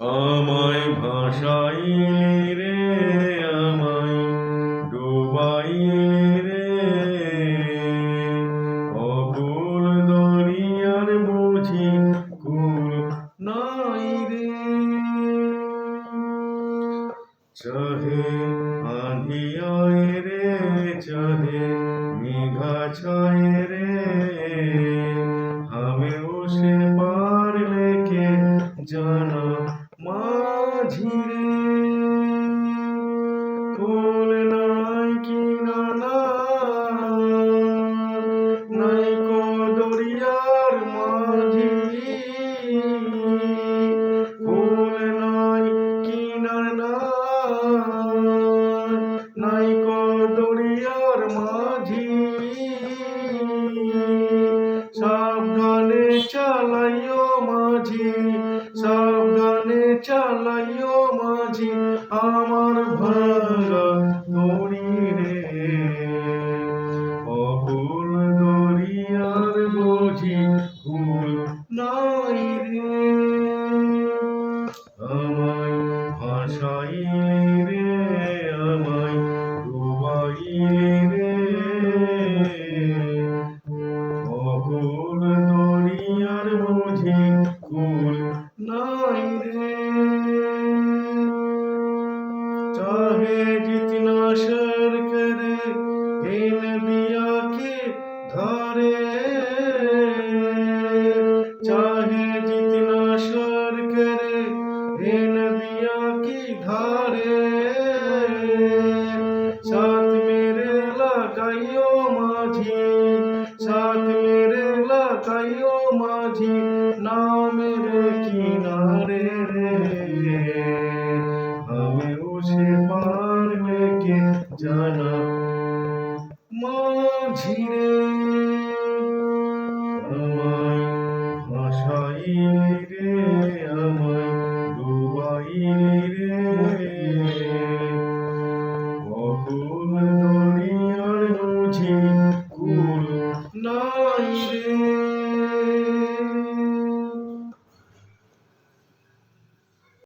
আমায় ভাষাই রে, আমায় ডুবাইলি রে। অকুল দরিয়ার বুঝি কুল নাই রে। চহে আধিয়ায় রে, চহে মেঘা ছায় রে। আমি সে পারলে লেকে জান চালাইও মাঝি সাবধানে চালাইও মাঝি আমার ভাঙা चाहे जितना शर करे हे नदिया के धारे ছিঁড়ে